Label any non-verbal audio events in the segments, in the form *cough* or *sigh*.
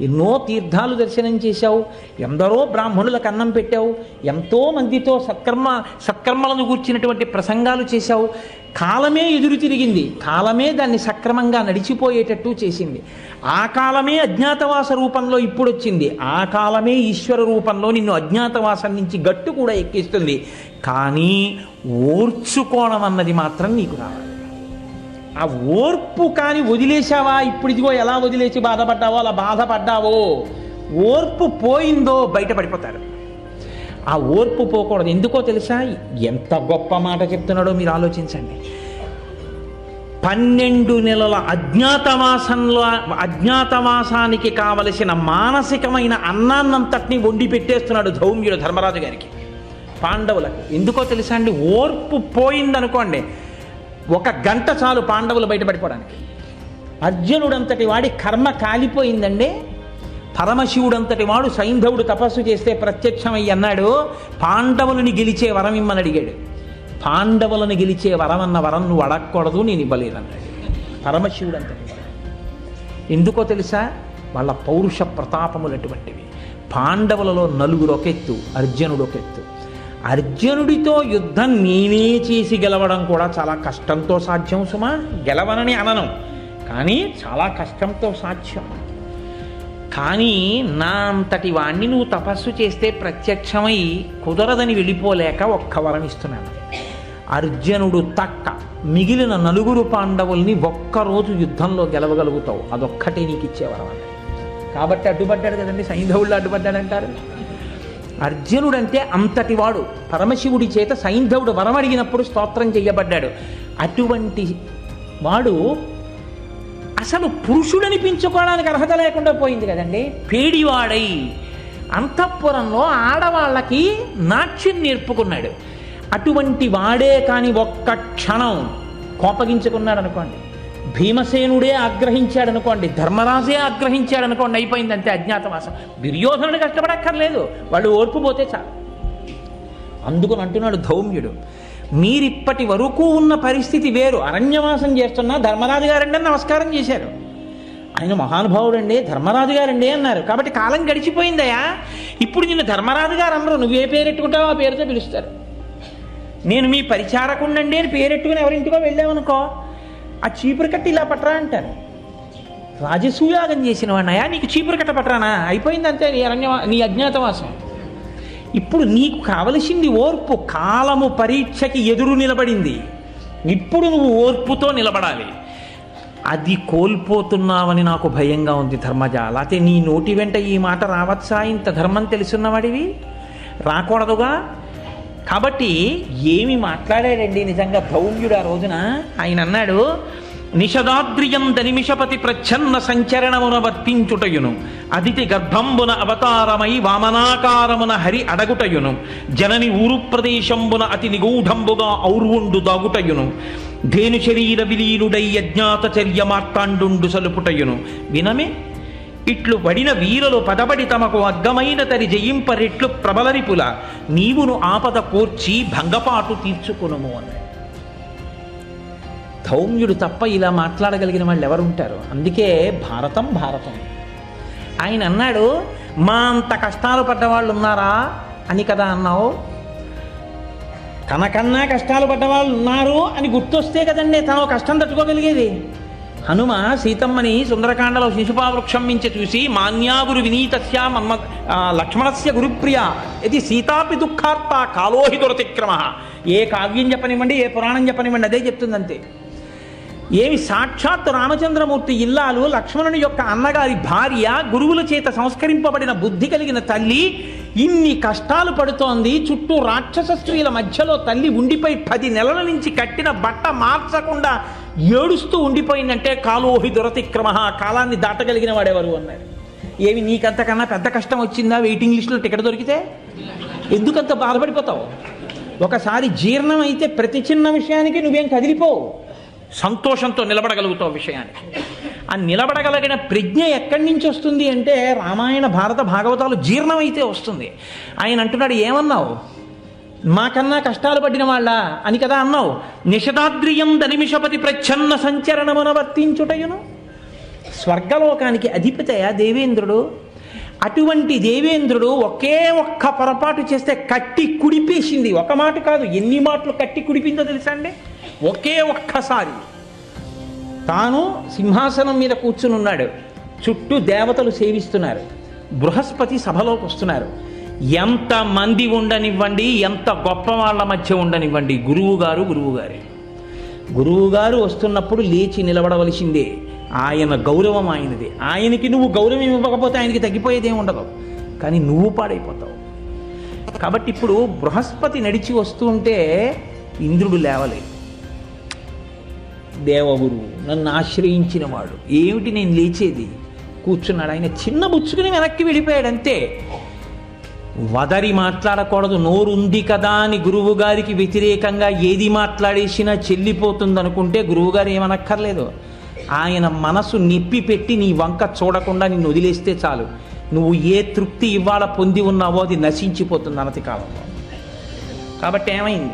ఎన్నో తీర్థాలు దర్శనం చేశావు ఎందరో బ్రాహ్మణులకు అన్నం పెట్టావు ఎంతో మందితో సత్కర్మ సత్కర్మలను కూర్చినటువంటి ప్రసంగాలు చేశావు. కాలమే ఎదురు తిరిగింది కాలమే దాన్ని సక్రమంగా నడిచిపోయేటట్టు చేసింది. ఆ కాలమే అజ్ఞాతవాస రూపంలో ఇప్పుడు వచ్చింది ఆ కాలమే ఈశ్వర రూపంలో నిన్ను అజ్ఞాతవాసం నుంచి గట్టు కూడా ఎక్కిస్తుంది. కానీ ఓర్చుకోవడం అన్నది మాత్రం నీకు రావాలి. ఆ ఓర్పు కానీ వదిలేశావా? ఇప్పుడు ఇదిగో ఎలా వదిలేసి బాధపడ్డావో అలా బాధపడ్డావో? ఓర్పు పోయిందో బయటపడిపోతారు. ఆ ఓర్పు పోకూడదు. ఎందుకో తెలుసా? ఎంత గొప్ప మాట చెప్తున్నాడో మీరు ఆలోచించండి. పన్నెండు నెలల అజ్ఞాతవాసంలో అజ్ఞాతవాసానికి కావలసిన మానసికమైన అన్నాన్నంతటిని వండి పెట్టేస్తున్నాడు ధౌమ్యుడు ధర్మరాజు గారికి పాండవులకు. ఎందుకో తెలుసా అండి? ఓర్పు పోయిందనుకోండి ఒక గంట చాలు పాండవులు బయటపడిపోవడానికి. అర్జునుడంతటి వాడి కర్మ కాలిపోయిందండి. పరమశివుడంతటి వాడు సైంధవుడు తపస్సు చేస్తే ప్రత్యక్షమయ్యి అన్నాడు పాండవులని గెలిచే వరం ఇమ్మని అడిగాడు. పాండవులను గెలిచే వరం అన్న వరం నువ్వు అడగకూడదు నేను ఇవ్వలేదన్నాడు. పరమశివుడు అంతటి ఎందుకో తెలుసా? వాళ్ళ పౌరుష ప్రతాపములు అటువంటివి పాండవులలో నలుగురు ఒక ఎత్తు అర్జునుడు ఒక ఎత్తు అర్జునుడితో యుద్ధం నేనే చేసి గెలవడం కూడా చాలా కష్టంతో సాధ్యం సుమా. గెలవనని అనను కానీ చాలా కష్టంతో సాధ్యం. కానీ నా అంతటి వాణ్ణి నువ్వు తపస్సు చేస్తే ప్రత్యక్షమై కుదరదని వెళ్ళిపోలేక ఒక్క వరం ఇస్తున్నాను. అర్జునుడు తక్క మిగిలిన నలుగురు పాండవుల్ని ఒక్కరోజు యుద్ధంలో గెలవగలుగుతావు. అదొక్కటే నీకు ఇచ్చేవరం కాబట్టి అడ్డుపడ్డాడు కదండి సైంధవుళ్ళు అడ్డుపడ్డాడంటారు. అర్జునుడంటే అంతటివాడు పరమశివుడి చేత సైంధవుడు వరం అడిగినప్పుడు స్తోత్రం చేయబడ్డాడు అటువంటి వాడు అసలు పురుషుడనిపించుకోవడానికి అర్హత లేకుండా పోయింది కదండి. పేడివాడై అంతఃపురంలో ఆడవాళ్ళకి నాట్యం నేర్పుకున్నాడు. అటువంటి వాడే కాని ఒక్క క్షణం కోపగించుకున్నాడు అనుకోండి భీమసేనుడే ఆగ్రహించాడనుకోండి ధర్మరాజే ఆగ్రహించాడనుకోండి అయిపోయిందంటే అయిపోయింది అంతే అజ్ఞాతవాసం. దుర్యోధనుడు కష్టపడక్కర్లేదు వాళ్ళు ఓర్పు పోతే చాలు. అందుకని అంటున్నాడు ధౌమ్యుడు మీరిప్పటి వరకు ఉన్న పరిస్థితి వేరు. అరణ్యవాసం చేస్తున్న ధర్మరాజు గారండి అని నమస్కారం చేశారు. ఆయన మహానుభావుడండి ధర్మరాజు గారండి అన్నారు. కాబట్టి కాలం గడిచిపోయిందయా ఇప్పుడు నిన్ను ధర్మరాజు గారు అందరూ నువ్వే పేరెట్టుకుంటావో ఆ పేరుతో పిలుస్తారు. నేను మీ పరిచారకుండండి అని పేరెట్టుకుని ఎవరింటికో వెళ్ళామనుకో ఆ చీపురు కట్టి ఇలా పట్టరా అంటారు. రాజసూయాగం చేసిన వాడినయా నీకు చీపురు కట్ట పట్టరానా? అయిపోయింది అంతే నీ అరణ్య నీ అజ్ఞాతవాసం. ఇప్పుడు నీకు కావలసింది ఓర్పు కాలము పరీక్షకి ఎదురు నిలబడింది. ఇప్పుడు నువ్వు ఓర్పుతో నిలబడాలి. అది కోల్పోతున్నావని నాకు భయంగా ఉంది ధర్మజ. లేకపోతే నీ నోటి వెంట ఈ మాట రావచ్చా? ఇంత ధర్మం తెలుసున్నవాడివి? రాకూడదుగా? కాబట్టి ఏమి మాట్లాడాడండి నిజంగా భౌమ్యుడు ఆ రోజున? ఆయన అన్నాడు నిషదాద్రియం దనిమిషపతి ప్రచ్ఛన్న సంచరణమున వర్తించుటయును. అదితి గర్భంబున అవతారమై వామనాకారమున హరి అడగుటయును. జనని ఊరు ప్రదేశంబున అతి నిగూఢంబుగా ఔర్వుండు దాగుటయును. ధేను శరీర విలీనుడై అజ్ఞాత చర్య మార్తాండు సలుపుటయును. వినమే? ఇట్లు వడిన వీరులు పదబడి తమకు అగ్గమైన తరి జయింపరిట్లు ప్రబలరిపుల. నీవును ఆపద కోర్చి భంగపాటు తీర్చుకునుము అన్నాడు ధౌమ్యుడు తప్ప ఇలా మాట్లాడగలిగిన వాళ్ళు ఎవరుంటారు అందుకే భారతం భారతం. ఆయన అన్నాడు మా అంత కష్టాలు పడ్డ వాళ్ళు ఉన్నారా అని కదా అన్నావు. తనకన్నా కష్టాలు పడ్డ వాళ్ళు ఉన్నారు అని గుర్తొస్తే కదండి తను కష్టం తట్టుకోగలిగేది. హనుమ సీతమ్మని సుందరకాండలో శిశుపావృక్షం మించి చూసి మాన్యాగురు వినీతస్య మమ్మ లక్ష్మణస్య గురుప్రియ ఇది సీతాపి దుఃఖార్త కాలోహి దురతిక్రమ. ఏ కావ్యం చెప్పనివ్వండి ఏ పురాణం చెప్పనివ్వండి అదే చెప్తుందంతే. ఏమి సాక్షాత్ రామచంద్రమూర్తి ఇల్లాలు లక్ష్మణుని యొక్క అన్నగారి భార్య గురువుల చేత సంస్కరింపబడిన బుద్ధి కలిగిన తల్లి ఇన్ని కష్టాలు పడుతోంది చుట్టూ రాక్షస స్త్రీల మధ్యలో తల్లి ఉండిపోయి పది నెలల నుంచి కట్టిన బట్ట మార్చకుండా ఏడుస్తూ ఉండిపోయిందంటే కాలోహి దురతిక్రమ. కాలాన్ని దాటగలిగిన వాడెవరు అన్నారు. ఏమి నీకంతకన్నా పెద్ద కష్టం వచ్చిందా వెయిటింగ్ లిస్టులో టికెట్ దొరికితే? ఎందుకంత బాధపడిపోతావు? ఒకసారి జీర్ణం అయితే ప్రతి చిన్న విషయానికి నువ్వేం కదిలిపోవు. సంతోషంతో నిలబడగలుగుతావు విషయానికి ఆ నిలబడగలిగిన ప్రజ్ఞ ఎక్కడి నుంచి వస్తుంది అంటే రామాయణ భారత భాగవతాలు జీర్ణమైతే వస్తుంది. ఆయన అంటున్నాడు ఏమన్నావు? మాకన్నా కష్టాలు పడిన వాళ్ళ అని కదా అన్నావు. నిషదాద్రియం దనిమిషపతి ప్రచ్ఛన్న సంచరణమున వర్తించుటయును. స్వర్గలోకానికి అధిపతయ దేవేంద్రుడు అటువంటి దేవేంద్రుడు ఒకే ఒక్క పొరపాటు చేస్తే కట్టి కుడిపేసింది. ఒక మాట కాదు ఎన్ని మాటలు కట్టి కుడిపిందో తెలుసా అండి? ఒకే ఒక్కసారి. తాను సింహాసనం మీద కూర్చుని ఉన్నాడు చుట్టూ దేవతలు సేవిస్తున్నారు. బృహస్పతి సభలోకి వస్తున్నారు. ఎంత మంది ఉండనివ్వండి ఎంత గొప్ప వాళ్ళ మధ్య ఉండనివ్వండి గురువు గారు గురువు గారి గురువు గారు వస్తున్నప్పుడు లేచి నిలబడవలసిందే. ఆయన గౌరవం ఆయనది. ఆయనకి నువ్వు గౌరవం ఇవ్వకపోతే ఆయనకి తగ్గిపోయేదేం ఉండదు. కానీ నువ్వు పాడైపోతావు. కాబట్టి ఇప్పుడు బృహస్పతి నడిచి వస్తుంటే ఇంద్రుడు లేవలేదు. దేవగురువు నన్ను ఆశ్రయించినవాడు. ఏమిటి నేను లేచేది? కూర్చున్నాడు. ఆయన చిన్న బుచ్చుకుని వెనక్కి వెళ్ళిపోయాడు అంతే వదరి మాట్లాడకూడదు. నోరుంది కదా అని గురువుగారికి వ్యతిరేకంగా ఏది మాట్లాడేసినా చెల్లిపోతుంది అనుకుంటే గురువుగారు ఏమనక్కర్లేదు. ఆయన మనసు నిప్పి పెట్టి నీ వంక చూడకుండా నిన్ను వదిలేస్తే చాలు. నువ్వు ఏ తృప్తి ఇవాళ పొంది ఉన్నావో అది నశించిపోతుంది అనతి కాలంలో. కాబట్టి ఏమైంది?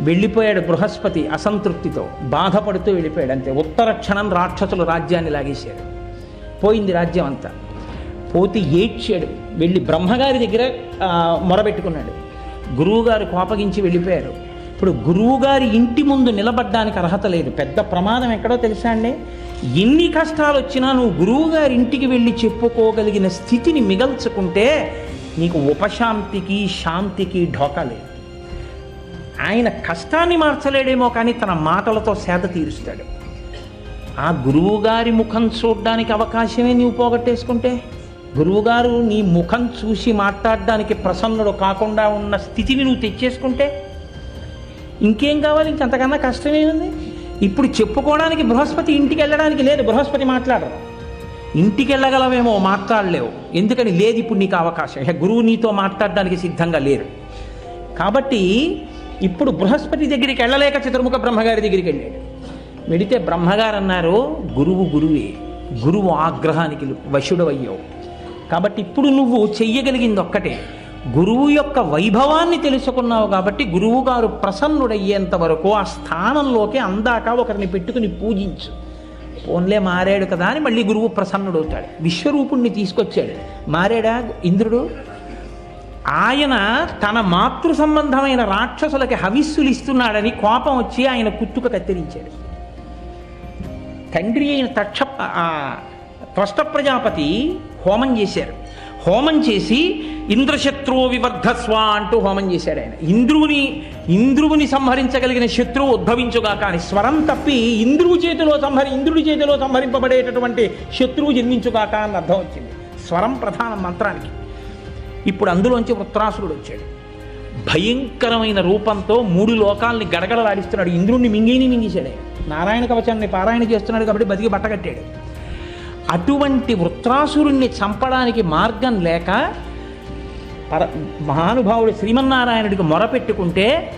వెళ్ళిపోయాడు బృహస్పతి అసంతృప్తితో. బాధపడుతూ వెళ్ళిపోయాడు అంతే ఉత్తర క్షణం రాక్షసులు రాజ్యాన్ని లాగేశారు. పోయింది రాజ్యం అంతా. పోతే ఏడ్చాడు. వెళ్ళి బ్రహ్మగారి దగ్గర మొరబెట్టుకున్నాడు. గురువుగారు కోపగించి వెళ్ళిపోయారు. ఇప్పుడు గురువుగారి ఇంటి ముందు నిలబడ్డానికి అర్హత లేదు. పెద్ద ప్రమాదం ఎక్కడో తెలుసా అండి? ఎన్ని కష్టాలు వచ్చినా నువ్వు గురువుగారి ఇంటికి వెళ్ళి చెప్పుకోగలిగిన స్థితిని మిగల్చుకుంటే నీకు ఉపశాంతికి శాంతికి ఢోకా లేదు. ఆయన కష్టాన్ని మార్చలేడేమో కానీ తన మాటలతో సేద తీరుస్తాడు. ఆ గురువుగారి ముఖం చూడడానికి అవకాశమే నీవు పోగొట్టేసుకుంటే గురువుగారు నీ ముఖం చూసి మాట్లాడడానికి ప్రసన్నుడు కాకుండా ఉన్న స్థితిని నువ్వు తెచ్చేసుకుంటే ఇంకేం కావాలి? ఇంకంతకన్నా కష్టమేముంది ఇప్పుడు చెప్పుకోవడానికి బృహస్పతి ఇంటికి వెళ్ళడానికి లేదు బృహస్పతి మాట్లాడరు. ఇంటికి వెళ్ళగలవేమో మాట్లాడలేవు. ఎందుకని? లేదు ఇప్పుడు నీకు అవకాశం. గురువు నీతో మాట్లాడడానికి సిద్ధంగా లేరు. కాబట్టి ఇప్పుడు బృహస్పతి దగ్గరికి వెళ్ళలేక చతుర్ముఖ బ్రహ్మగారి దగ్గరికి వెళ్ళాడు. వెడితే బ్రహ్మగారు అన్నారు గురువు గురువే గురువు ఆగ్రహానికి వశుడవయ్యావు. కాబట్టి ఇప్పుడు నువ్వు చెయ్యగలిగింది ఒక్కటే గురువు యొక్క వైభవాన్ని తెలుసుకున్నావు కాబట్టి గురువు గారు ప్రసన్నుడయ్యేంత వరకు ఆ స్థానంలోకి అందాక ఒకరిని పెట్టుకుని పూజించు. పోన్లే మారాడు కదా అని మళ్ళీ గురువు ప్రసన్నుడవుతాడు. విశ్వరూపుణ్ణి తీసుకొచ్చాడు. మారాడా ఇంద్రుడు? ఆయన తన మాతృ సంబంధమైన రాక్షసులకి హవిస్సులు ఇస్తున్నాడని కోపం వచ్చి ఆయన కుత్తుక కత్తిరించాడు. తండ్రి అయిన తక్ష త్వష్ట ప్రజాపతి హోమం చేశారు. హోమం చేసి ఇంద్రశత్రువు వివర్ధస్వ అంటూ హోమం చేశాడు ఆయన. ఇంద్రువుని ఇంద్రువుని సంహరించగలిగిన శత్రువు ఉద్భవించుగా కానీ స్వరం తప్పి ఇంద్రువు చేతిలో సంహరి ఇంద్రుడి చేతిలో సంహరింపబడేటటువంటి శత్రువు జన్మించుగాక అని అర్థం వచ్చింది. స్వరం ప్రధాన మంత్రానికి. ఇప్పుడు అందులోంచి వృత్రాసురుడు వచ్చాడు. భయంకరమైన రూపంతో మూడు లోకాల్ని గడగడలాడిస్తున్నాడు. ఇంద్రుణ్ణి మింగిని మింగేశాడు. నారాయణ కవచాన్ని పారాయణ చేస్తున్నాడు కాబట్టి బతికి బట్టగట్టాడు అటువంటి వృత్రాసురుణ్ణి చంపడానికి మార్గం లేక పర మహానుభావుడు శ్రీమన్నారాయణుడికి మొరపెట్టుకుంటే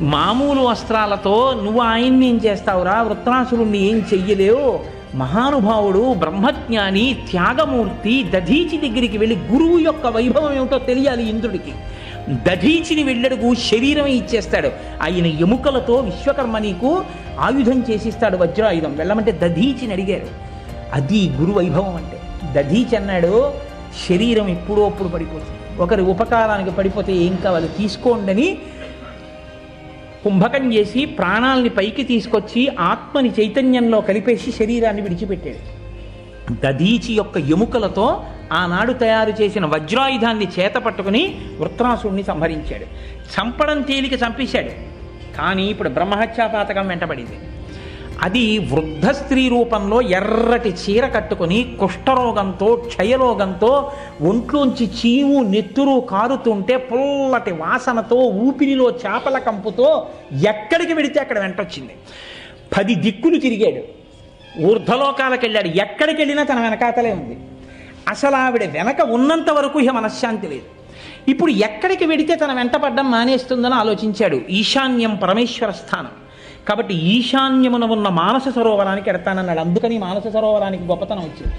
మామూలు వస్త్రాలతో నువ్వు ఆయన్ని ఏం చేస్తావురా? వృత్రాసురుణ్ణి ఏం చెయ్యలేవు. మహానుభావుడు బ్రహ్మజ్ఞాని త్యాగమూర్తి దధీచి దగ్గరికి వెళ్ళి గురువు యొక్క వైభవం ఏమిటో తెలియాలి ఇంద్రుడికి. దధీచిని వెళ్ళడుగు శరీరమే ఇచ్చేస్తాడు. ఆయన ఎముకలతో విశ్వకర్మ నీకు ఆయుధం చేసిస్తాడు వజ్రాయుధం. వెళ్ళమంటే దధీచిని అడిగారు. అది గురు వైభవం అంటే. దధీచి అన్నాడు శరీరం ఎప్పుడో అప్పుడు పడిపోతుంది. ఒకరి ఉపకారానికి పడిపోతే ఏం కావాలి? తీసుకోండని కుంభకం చేసి ప్రాణాల్ని పైకి తీసుకొచ్చి ఆత్మని చైతన్యంలో కలిపేసి శరీరాన్ని విడిచిపెట్టాడు. దధీచి యొక్క ఎముకలతో ఆనాడు తయారు చేసిన వజ్రాయుధాన్ని చేత పట్టుకుని వృత్రాసుడిని సంహరించాడు. చంపడం తేలిక చంపేశాడు. కానీ ఇప్పుడు బ్రహ్మహత్యాపాతకం వెంటబడింది. అది వృద్ధ స్త్రీ రూపంలో ఎర్రటి చీర కట్టుకొని కుష్ఠరోగంతో క్షయరోగంతో ఒంట్లోంచి చీము నెత్తురు కారుతుంటే పుల్లటి వాసనతో ఊపిరిలో చేపల కంపుతో ఎక్కడికి వెడితే అక్కడ వెంటొచ్చింది. పది దిక్కులు తిరిగాడు. ఊర్ధలోకాలకు వెళ్ళాడు ఎక్కడికి వెళ్ళినా తన వెనకాతలే ఉంది. అసలు ఆవిడ వెనక ఉన్నంత వరకు ఇక మనశ్శాంతి లేదు. ఇప్పుడు ఎక్కడికి వెడితే తన వెంట పడ్డం మానేస్తుందని ఆలోచించాడు. ఈశాన్యం పరమేశ్వర స్థానం. కాబట్టి ఈశాన్యమున ఉన్న మానస సరోవరానికి ఎడతానన్నాడు. అందుకని మానస సరోవరానికి గొప్పతనం వచ్చింది.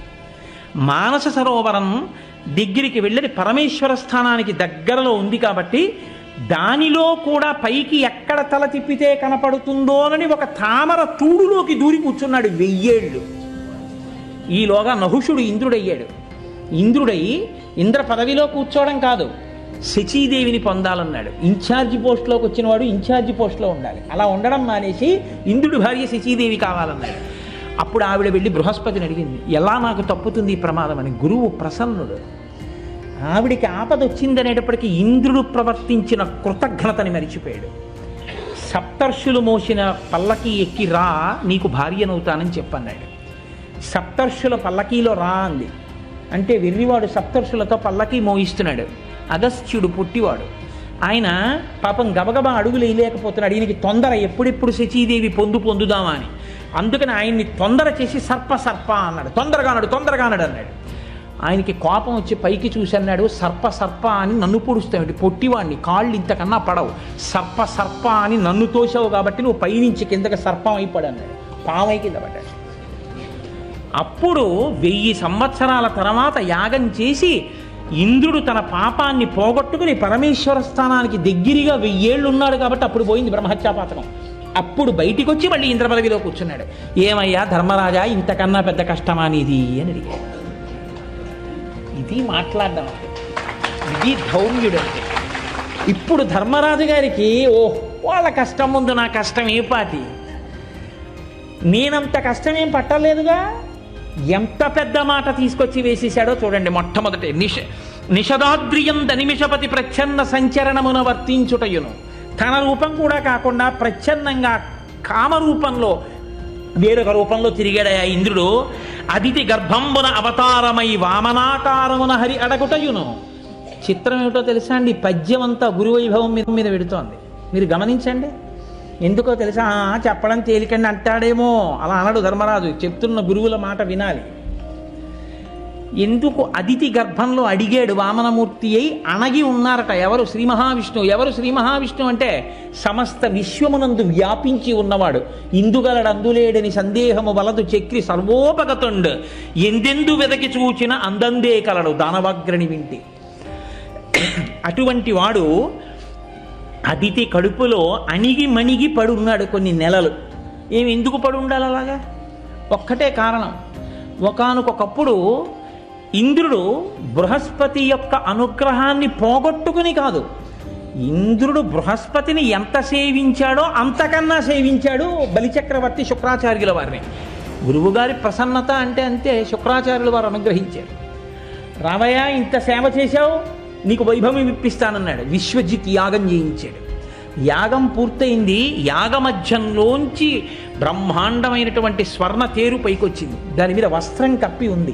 మానస సరోవరం దగ్గరికి వెళ్ళని పరమేశ్వర స్థానానికి దగ్గరలో ఉంది కాబట్టి దానిలో కూడా పైకి ఎక్కడ తల తిప్పితే కనపడుతుందోనని ఒక తామర తూడులోకి దూరి కూర్చున్నాడు వెయ్యేళ్ళు. ఈలోగా నహుషుడు ఇంద్రుడయ్యాడు. ఇంద్రుడై ఇంద్ర పదవిలో కూర్చోవడం కాదు. శచీదేవిని పొందాలన్నాడు. ఇన్ఛార్జి పోస్టులోకి వచ్చినవాడు ఇన్ఛార్జి పోస్ట్లో ఉండాలి. అలా ఉండడం మానేసి ఇంద్రుడి భార్య శచీదేవి కావాలన్నాడు. అప్పుడు ఆవిడ వెళ్ళి బృహస్పతిని అడిగింది ఎలా నాకు తప్పుతుంది ఈ ప్రమాదం? అని. గురువు ప్రసన్నుడు. ఆవిడికి ఆపద వచ్చిందనేటప్పటికీ ఇంద్రుడు ప్రవర్తించిన కృతజ్ఞతని మరిచిపోయాడు. సప్తర్షులు మోసిన పల్లకి ఎక్కి రా నీకు భార్యనవుతానని చెప్పన్నాడు. సప్తర్షుల పల్లకీలో రా అంది. అంటే వెర్రివాడు సప్తర్షులతో పల్లకీ మోయిస్తున్నాడు. అగస్త్యుడు పుట్టివాడు. ఆయన పాపం గబగబా అడుగులు వేయలేకపోతున్నాడు. ఈయనకి తొందర ఎప్పుడెప్పుడు శచీదేవి పొందు పొందుదామా అని. అందుకని ఆయన్ని తొందర చేసి సర్ప సర్ప అన్నాడు. తొందరగా అన్నాడు తొందరగా అన్నాడు అన్నాడు. ఆయనకి కోపం వచ్చి పైకి చూసి అన్నాడు సర్ప సర్ప అని నన్ను పొడుస్తావు పొట్టివాడిని కాళ్ళు ఇంతకన్నా పడవు. సర్ప సర్ప అని నన్ను తోసావు కాబట్టి నువ్వు పైనుంచి కిందకి సర్పం అయిపోడు అన్నాడు. పామై కింద పడ్డాడు. అప్పుడు వెయ్యి సంవత్సరాల తర్వాత యాగం చేసి ఇంద్రుడు తన పాపాన్ని పోగొట్టుకుని పరమేశ్వర స్థానానికి దగ్గరగా వెయ్యేళ్ళు ఉన్నాడు కాబట్టి అప్పుడు పోయింది బ్రహ్మహత్యాపాతకం. అప్పుడు బయటికి వచ్చి మళ్ళీ ఇంద్రపదవిలో కూర్చున్నాడు. ఏమయ్యా ధర్మరాజా ఇంతకన్నా పెద్ద కష్టమా నీది? అని అడిగాడు. ఇది మాట్లాడడం. ఇది ధౌమ్యుడు అంటే ఇప్పుడు ధర్మరాజు గారికి ఓ వాళ్ళ కష్టం ముందు నా కష్టం ఏ పాటి? నేనంత కష్టమేం పట్టలేదుగా? ఎంత పెద్ద మాట తీసుకొచ్చి వేసేశాడో చూడండి మొట్టమొదటి. నిష నిషదాద్రియం దనిమిషపతి ప్రచ్ఛన్న సంచరణమున వర్తించుటయును. తన రూపం కూడా కాకుండా ప్రచ్ఛన్నంగా కామరూపంలో వేరొక రూపంలో తిరిగాడయా ఇంద్రుడు? అదితి గర్భంబున అవతారమై వామనాకారమున హరి అడగుటయును. చిత్రం ఏమిటో తెలుసా అండి? పద్యం అంతా గురువైభవం మీద మీద పెడుతోంది. మీరు గమనించండి. ఎందుకో తెలుసా? "ఆ, చెప్పడం తేలికండి అంటాడేమో అలా అనడు ధర్మరాజు. చెప్తున్న గురువుల మాట వినాలి. ఎందుకు అదితి గర్భంలో అడిగాడు వామనమూర్తి అయి అణగి ఉన్నారట ఎవరు? శ్రీ మహావిష్ణువు. ఎవరు శ్రీ మహావిష్ణువు అంటే సమస్త విశ్వమునందు వ్యాపించి ఉన్నవాడు. ఇందుగలడందులేడని సందేహము వలదు చక్రి సర్వోపగతుండు. ఎందెందు వెదకి చూచిన అందందే కలడు దానవాగ్రణి వింటి. *clears throat* అటువంటి వాడు అతిథి కడుపులో అణిగి మణిగి పడున్నాడు కొన్ని నెలలు. ఏమి ఎందుకు పడి ఉండాలి అలాగా? ఒక్కటే కారణం. ఒకనకొకప్పుడు ఇంద్రుడు బృహస్పతి యొక్క అనుగ్రహాన్ని పోగొట్టుకుని కాదు. ఇంద్రుడు బృహస్పతిని ఎంత సేవించాడో అంతకన్నా సేవించాడు బలిచక్రవర్తి శుక్రాచార్యుల వారిని. గురువుగారి ప్రసన్నత అంటే అంతే శుక్రాచార్యుల వారు అనుగ్రహించారు. రావయ్య ఇంత సేవ చేశావు? నీకు వైభవం ఇప్పిస్తానన్నాడు. విశ్వజిత్ యాగం చేయించాడు. యాగం పూర్తయింది. యాగమధ్యంలోంచి బ్రహ్మాండమైనటువంటి స్వర్ణ తేరు పైకొచ్చింది. దాని మీద వస్త్రం కప్పి ఉంది.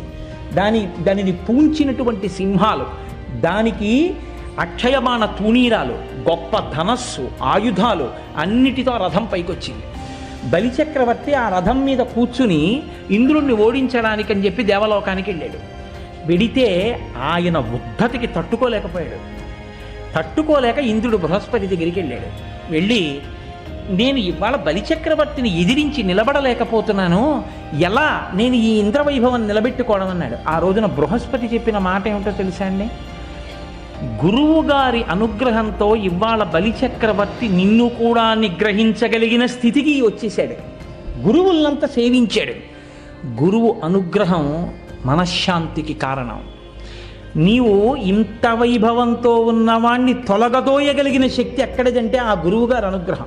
దాని దానిని పూంచినటువంటి సింహాలు దానికి అక్షయమాన తూణీరాలు గొప్ప ధనస్సు ఆయుధాలు అన్నిటితో రథం పైకొచ్చింది. బలిచక్రవర్తి ఆ రథం మీద కూర్చుని ఇంద్రుణ్ణి ఓడించడానికి అని చెప్పి దేవలోకానికి వెళ్ళాడు. వెడితే ఆయన ఉద్ధతికి తట్టుకోలేకపోయాడు. తట్టుకోలేక ఇంద్రుడు బృహస్పతి దగ్గరికి వెళ్ళాడు. వెళ్ళి నేను ఇవాళ బలిచక్రవర్తిని ఎదిరించి నిలబడలేకపోతున్నాను. ఎలా నేను ఈ ఇంద్రవైభవం నిలబెట్టుకోవడం? అన్నాడు. ఆ రోజున బృహస్పతి చెప్పిన మాట ఏమిటో తెలుసా అండి? గురువు గారి అనుగ్రహంతో ఇవాళ బలిచక్రవర్తి నిన్ను కూడా నిగ్రహించగలిగిన స్థితికి వచ్చేసాడు గురువులంతా సేవించాడు. గురువు అనుగ్రహం మనశ్శాంతికి కారణం. నీవు ఇంత వైభవంతో ఉన్నవాణ్ణి తొలగదోయగలిగిన శక్తి ఎక్కడిదంటే ఆ గురువుగారి అనుగ్రహం.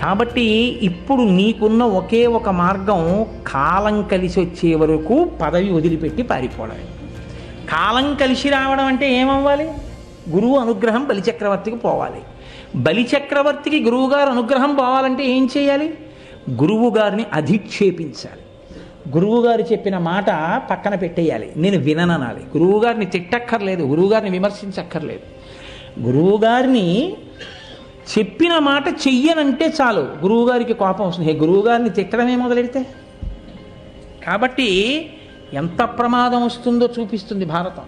కాబట్టి ఇప్పుడు నీకున్న ఒకే ఒక మార్గం కాలం కలిసి వచ్చే వరకు పదవి వదిలిపెట్టి పారిపోవడమే. కాలం కలిసి రావడం అంటే ఏమవ్వాలి? గురువు అనుగ్రహం బలిచక్రవర్తికి పోవాలి. బలిచక్రవర్తికి గురువుగారు అనుగ్రహం పోవాలంటే ఏం చేయాలి? గురువు గారిని అధిక్షేపించాలి. గురువుగారు చెప్పిన మాట పక్కన పెట్టేయాలి. నేను విననాలి గురువుగారిని తిట్టక్కర్లేదు గురువుగారిని విమర్శించక్కర్లేదు. గురువుగారిని చెప్పిన మాట చెయ్యనంటే చాలు. గురువుగారికి కోపం వస్తుంది. హే గురువుగారిని తిట్టడమే మొదలెడితే? కాబట్టి ఎంత ప్రమాదం వస్తుందో చూపిస్తుంది భారతం.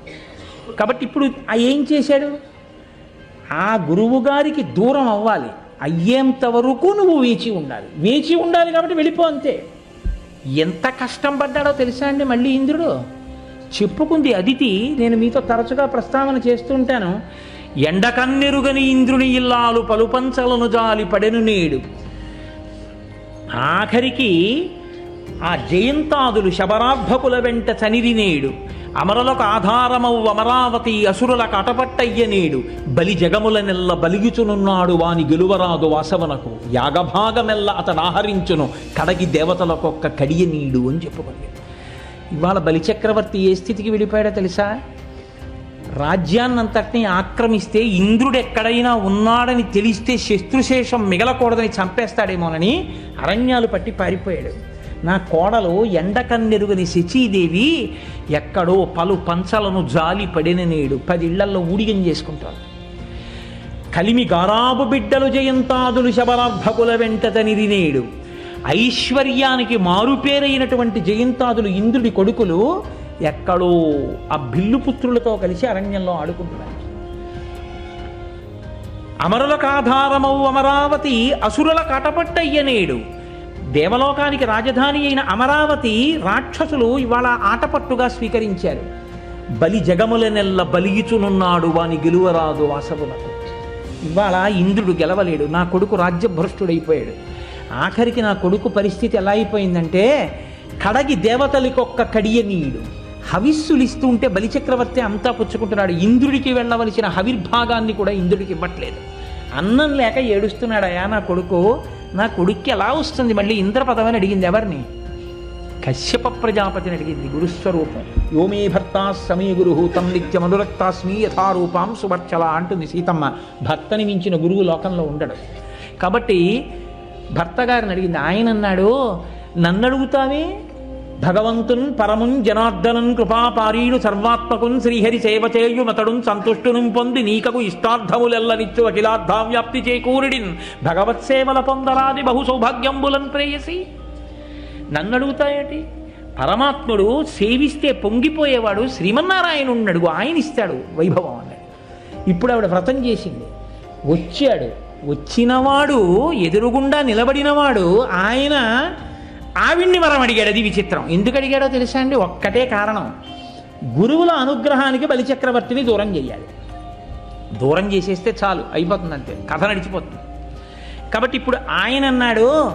కాబట్టి ఇప్పుడు ఆ ఏం చేశాడు? ఆ గురువుగారికి దూరం అవ్వాలి. అయ్యేంత వరకు నువ్వు వేచి ఉండాలి. వేచి ఉండాలి కాబట్టి వెళ్ళిపో అంతే. ఎంత కష్టం పడ్డాడో తెలుసా అండి మళ్ళీ ఇంద్రుడు? చెప్పుకుంది అదితి నేను మీతో తరచుగా ప్రస్తావన చేస్తుంటాను. ఎండకన్నెరుగని ఇంద్రుని ఇల్లాలు పలుపంచలను జాలి పడెను నేడు. ఆఖరికి ఆ జయంతాదులు శబరార్భకుల వెంట చనిది నేడు. అమరలకు ఆధారమవు అమరావతి అసురులకు అటపట్టయ్యనేడు బలి జగముల నెల్ల బలిగిచునున్నాడు వాని గెలువరాదు వాసవనకు. యాగభాగమెల్ల అతను ఆహరించును కడగి దేవతలకొక్క కడియ నీడు అని చెప్పుకోండి ఇవాళ బలిచక్రవర్తి ఏ స్థితికి విడిపోయాడో తెలుసా? రాజ్యాన్నంతటినీ ఆక్రమిస్తే ఇంద్రుడు ఎక్కడైనా ఉన్నాడని తెలిస్తే శత్రుశేషం మిగలకూడదని చంపేస్తాడేమోనని అరణ్యాలు పట్టి పారిపోయాడు. నా కోడలు ఎండకన్నెరుగని శచీదేవి ఎక్కడో పలు పంచలను జాలి పడిన నేడు పదిళ్ళల్లో ఊడిగం చేసుకుంటాడు కలిమి గారాబు బిడ్డలు జయంతాదులు శబరార్భకుల వెంట నేడు. ఐశ్వర్యానికి మారుపేరైనటువంటి జయంతాదులు ఇంద్రుడి కొడుకులు ఎక్కడో ఆ బిల్లుపుత్రులతో కలిసి అరణ్యంలో ఆడుకుంటున్నారు. అమరులకు ఆధారమవు అమరావతి అసురుల కటపట్టయ్యనేడు దేవలోకానికి రాజధాని అయిన అమరావతి రాక్షసులు ఇవాళ ఆటపట్టుగా స్వీకరించారు. బలి జగముల నెల్ల బలిగిచునున్నాడు వాని గెలువరాదు వాసవులకు. ఇవాళ ఇంద్రుడు గెలవలేడు నా కొడుకు రాజ్యభ్రష్టుడైపోయాడు. ఆఖరికి నా కొడుకు పరిస్థితి ఎలా అయిపోయిందంటే కడగి దేవతలకొక్క కడియనీయుడు హవిస్సులు ఇస్తుంటే బలిచక్రవర్తి అంతా పుచ్చుకుంటున్నాడు. ఇంద్రుడికి వెళ్ళవలసిన హవిర్భాగాన్ని కూడా ఇంద్రుడికి ఇవ్వట్లేదు. అన్నం లేక ఏడుస్తున్నాడయా నా కొడుకు. నా కొడుక్కి ఎలా వస్తుంది? మళ్ళీ ఇంద్రపదవని అడిగింది ఎవరిని? కశ్యప ప్రజాపతిని అడిగింది గురుస్వరూపం. యోమే భర్త సమీ గురు తం నిత్యమనురక్తాస్మి యథారూపాం సువర్చల అంటుంది సీతమ్మ. భర్తని మించిన గురువు లోకంలో ఉండడు. కాబట్టి భర్త గారిని అడిగింది ఆయన అన్నాడు నన్ను అడుగుతావే భగవంతున్ పరమున్ జనార్దనన్ కృపాపారీడు సర్వాత్మకున్ శ్రీహరి సేవ చేయు మతడున్ సంతుష్టును పొంది నీకకు ఇష్టార్థములెల్లనిచ్చు అఖిలార్థావ్యాప్తి చేకూరిడిన్. భగవత్ సేవల పొందరాది బహు సౌభాగ్యంబులన్ ప్రేయసి నన్ను అడుగుతాయేటి పరమాత్ముడు సేవిస్తే పొంగిపోయేవాడు శ్రీమన్నారాయణుడిని అడుగు ఆయన ఇస్తాడు వైభవం అన్నాడు ఇప్పుడు ఆవిడ వ్రతం చేసింది. వచ్చాడు. వచ్చినవాడు ఎదురుగుండా నిలబడినవాడు ఆయన ఆవిడ్ని వరం అడిగాడు అది విచిత్రం. ఎందుకు అడిగాడో తెలుసా అండి? ఒక్కటే కారణం. గురువుల అనుగ్రహానికి బలిచక్రవర్తిని దూరం చేయాలి. దూరం చేసేస్తే చాలు అయిపోతుంది అంతే కథ నడిచిపోతుంది. కాబట్టి ఇప్పుడు ఆయన అన్నాడు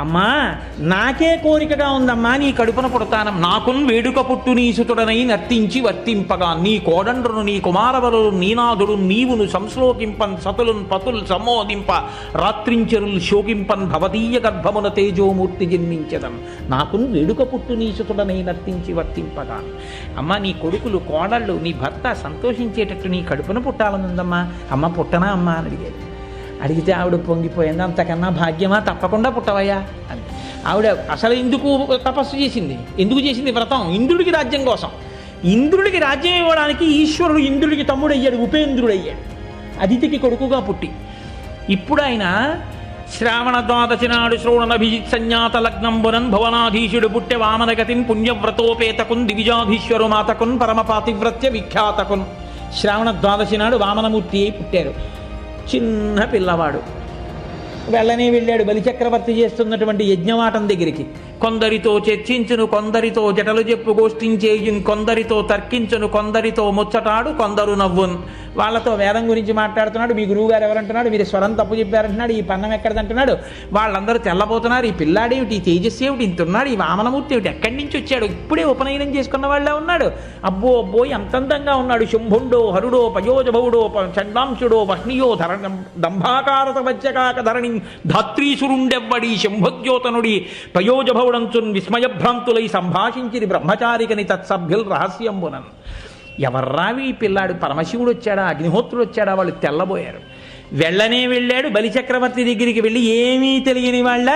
అమ్మా నాకే కోరికగా ఉందమ్మా నీ కడుపున పుడతానం. నాకున్ వేడుక పుట్టు నీసుతుడనై నర్తించి వర్తింపగా. నీ కోడండ్రును నీ కుమారవరు నీనాథుడు నీవును సంశ్లోకింపన్ సతులున్ పతుల్ సమ్మోదింప. రాత్రించరుల్ శోకింపన్ భవదీయ గర్భమున తేజోమూర్తి జన్మించదన్ నాకున్ వేడుక పుట్టు నీసుతుడనై నర్తించి వర్తింపగా. అమ్మ నీ కొడుకులు కోడళ్ళు నీ భర్త సంతోషించేటట్టు నీ కడుపున పుట్టాలనుందమ్మా. అమ్మ పుట్టనా అమ్మా అని అడిగాడు అడిగితే ఆవిడ పొంగిపోయింది అంతకన్నా భాగ్యమా? తప్పకుండా పుట్టవయ్యా అని. ఆవిడ అసలు ఎందుకు తపస్సు చేసింది. ఎందుకు చేసింది వ్రతం? ఇంద్రుడికి రాజ్యం కోసం. ఇంద్రుడికి రాజ్యం ఇవ్వడానికి ఈశ్వరుడు ఇంద్రుడికి తమ్ముడయ్యాడు ఉపేంద్రుడయ్యాడు. అదితికి కొడుకుగా పుట్టి. ఇప్పుడు ఆయన శ్రావణ ద్వాదశి నాడు శ్రోణనభిజిత్ సంజ్ఞాత లగ్నంబునన్ భువనాధీశుడు పుట్టె వామనగతిన్ పుణ్యవ్రతోపేతకున్ దివిజాధీశ్వరు మాతకున్ పరమపాతివ్రత్య విఖ్యాతకున్. శ్రావణ ద్వాదశి నాడు వామనమూర్తి అయి పుట్టారు. చిన్న పిల్లవాడు. వెళ్ళనే వెళ్ళాడు. బలిచక్రవర్తి చేస్తున్నటువంటి యజ్ఞవాటం దగ్గరికి. కొందరితో చర్చించును కొందరితో జటలు చెప్పు గోష్ఠించేయున్ కొందరితో తర్కించును కొందరితో ముచ్చటాడు కొందరు నవ్వున్. వాళ్ళతో వేదం గురించి మాట్లాడుతున్నాడు మీ గురువు గారు ఎవరంటున్నాడు మీరు స్వరం తప్పు చెప్పారంటున్నాడు ఈ పన్నం ఎక్కడదంటున్నాడు. వాళ్ళందరూ తెల్లబోతున్నారు ఈ పిల్లాడేమిటి ఈ తేజస్సు ఏమిటి ఇంత ఉన్నాడు ఈ వామనమూర్తి ఏమిటి ఎక్కడి నుంచి వచ్చాడు? ఇప్పుడే ఉపనయనం చేసుకున్న వాళ్ళే ఉన్నాడు. అబ్బో అబ్బో ఎంత ఉన్నాడు. శుంభుండో హరుడో పయోజభవుడో ప- చండాంశుడో వహ్నియో ధర దంభాకారత వజ్జకాక ధరణి ధాత్రీసురుండెవ్వడి శంభోద్యోతనుడి పయోజభవుడంచున్ విస్మయభ్రాంతులై సంభాషించిరి బ్రహ్మచారికని తత్సభ్యుల్ రహస్యంబునన్. ఎవర్రావి ఈ పిల్లాడు పరమశివుడు వచ్చాడా అగ్నిహోత్రుడు వచ్చాడా వాళ్ళు తెల్లబోయారు. వెళ్ళనే వెళ్ళాడు బలిచక్రవర్తి దగ్గరికి వెళ్ళి ఏమీ తెలియని వాళ్ళ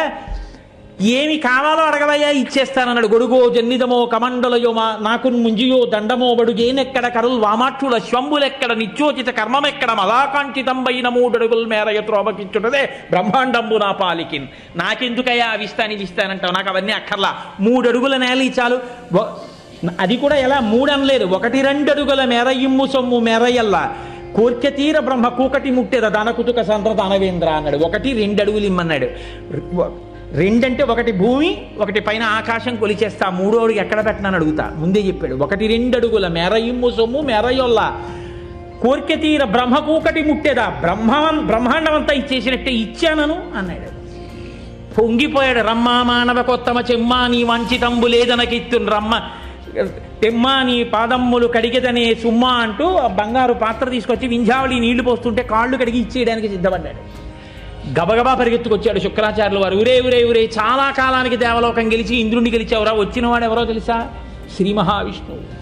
ఏమి కావాలో అడగవయ్యా ఇచ్చేస్తానన్నాడు. గొడుగో జన్నిదమో కమండలయో మా నాకు ముంజియో దండమో బడుగేనెక్కడ కరుల్ వామాక్షుల శ్వంబులెక్కడ నిత్యోచిత కర్మమెక్కడ మలాకాంక్షితంబైన మూడడుగుల మేర త్రోబకిచ్చుటదే బ్రహ్మాండంబు నా పాలికిన్. నాకెందుకయ్యా అవిస్తాను ఇవి ఇస్తానంటావు నాకు అవన్నీ అక్కర్లా. మూడడుగుల నేల చాలు. వ- అది కూడా ఎలా? మూడనలేదు. ఒకటి రెండు అడుగుల మేర ఇమ్ము సొమ్ము మేరయల్లా. కోర్కె తీర బ్రహ్మ కూకటి ముట్టెద దనకుతుక సంద్ర దానవేంద్ర అన్నాడు. ఒకటి రెండు అడుగులు ఇమ్మన్నాడు రెండంటే ఒకటి భూమి ఒకటి పైన ఆకాశం కొలిచేస్తా. మూడో అడుగు ఎక్కడ పెట్టనని అడుగుతా. ముందే చెప్పాడు. ఒకటి రెండు అడుగుల మేర సొమ్ము మేరయొల్ల. కోరిక తీర బ్రహ్మ ఒకటి ముట్టేదా. బ్రహ్మ బ్రహ్మాండం అంతా ఇచ్చేసినట్టే ఇచ్చానను అన్నాడు. పొంగిపోయాడు. రమ్మా మానవ కొత్తమ చెమ్మా నీ వంచితంబు లేదనకిత్తున్ రమ్మ. తెమ్మా నీ పాదమ్ములు కడిగదనే సుమ్మా అంటూ బంగారు పాత్ర తీసుకొచ్చి వింజావళి నీళ్ళు పోస్తుంటే కాళ్ళు కడిగి ఇచ్చేయడానికి సిద్ధపడ్డాడు. గబగబా పరిగెత్తుకొచ్చాడు శుక్రాచార్యులు వారు. ఊరే ఊరే ఊరే చాలా కాలానికి దేవలోకం గెలిచి ఇంద్రుణ్ణి గెలిచేవరా వచ్చిన వాడు ఎవరో తెలుసా? శ్రీ మహావిష్ణువు.